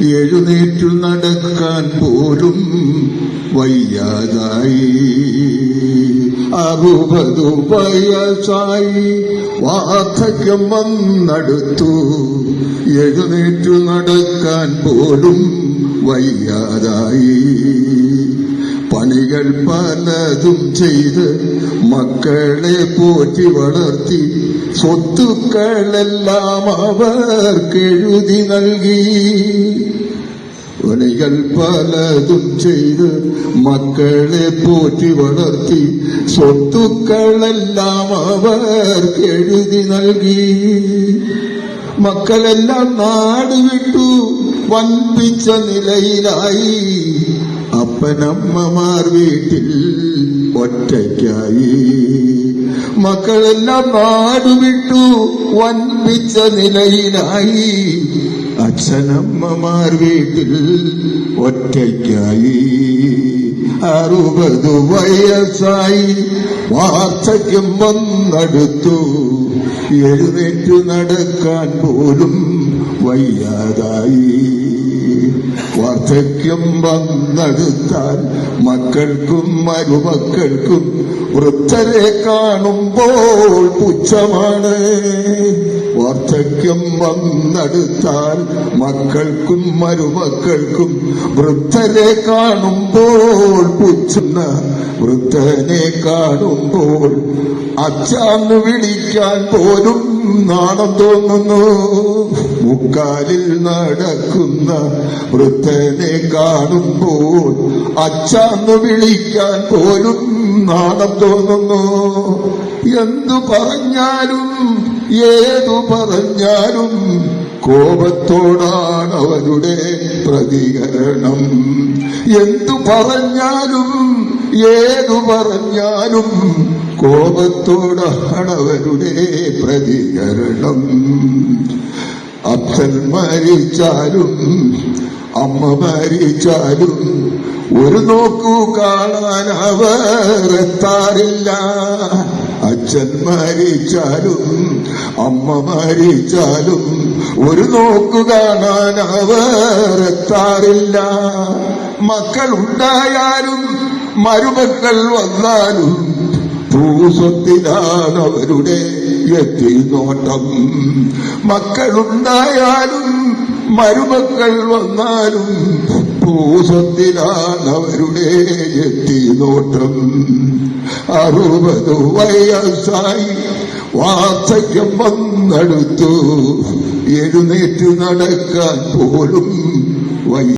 എഴുന്നേറ്റു നടക്കാൻ പോലും വയ്യാതായി. അറുപതു വയസ്സായി വാർദ്ധക്യം വന്നടുത്തു. എഴുന്നേറ്റു നടക്കാൻ പോലും വയ്യാതായി. പണികൾ പലതും ചെയ്ത് മക്കളെ പോറ്റി വളർത്തി സ്വത്തുക്കളെല്ലാം അവർക്കെഴുതി നൽകി. പണികൾ പലതും ചെയ്ത് മക്കളെ പോറ്റി വളർത്തി സ്വത്തുക്കളെല്ലാം അവർക്കെഴുതി നൽകി. മക്കളെല്ലാം നാട് വിട്ടു വൻപിച്ച നിലയിലായി. അപ്പനമ്മമാർ വീട്ടിൽ ഒറ്റയ്ക്കായി. മക്കളെല്ലാം നാടുവിട്ടു വൻപിച്ച നിലയിലായി. അച്ഛനമ്മമാർ വീട്ടിൽ ഒറ്റയ്ക്കായി. അറുപത് വയസ്സായി വാർദ്ധക്യം വന്നടുത്തു. എഴുന്നേറ്റ് നടക്കാൻ പോലും വയ്യാതായി. വാർദ്ധക്യം വന്നെടുത്താൽ മക്കൾക്കും മരുമക്കൾക്കും വൃദ്ധരെ കാണുമ്പോൾ പുച്ഛമാണ്. വാർദ്ധക്യം വന്നെടുത്താൽ മക്കൾക്കും മരുമക്കൾക്കും വൃദ്ധരെ കാണുമ്പോൾ പുച്ഛുന്ന വൃദ്ധനെ കാണുമ്പോൾ അച്ഛന്ന് വിളിക്കാൻ പോലും നാണം തോന്നുന്നു. മുക്കാലിൽ നടക്കുന്ന വൃദ്ധനെ കാണുമ്പോൾ അച്ഛന്ന് വിളിക്കാൻ പോലും നാണം തോന്നുന്നു. എന്തു പറഞ്ഞാലും ഏതു പറഞ്ഞാലും കോപത്തോടാണ് അവരുടെ പ്രതികരണം. എന്തു പറഞ്ഞാലും ഏതു പറഞ്ഞാലും കോപത്തോടാണ് അവരുടെ പ്രതികരണം. അച്ഛൻ മരിച്ചാലും അമ്മ മരിച്ചാലും ഒരു നോക്കു കാണാൻ അവർ എത്താറില്ല. അച്ഛൻ മരിച്ചാലും അമ്മ മരിച്ചാലും ഒരു നോക്കു കാണാൻ അവർ എത്താറില്ല. മക്കൾ ഉണ്ടായാലും മരുമക്കൾ വന്നാലും ഭൂസ്വത്തിലാണ് അവരുടെ എത്തി നോട്ടം മക്കളുണ്ടായാലും മരുമക്കൾ വന്നാലും ഭൂസ്വത്തിലാണ് അവരുടെ എത്തി നോട്ടം അറുപത് വയസ്സായി വാർദ്ധക്യം വന്നെടുത്തു. എഴുന്നേറ്റ് നടക്കാൻ പോലും വയ്യ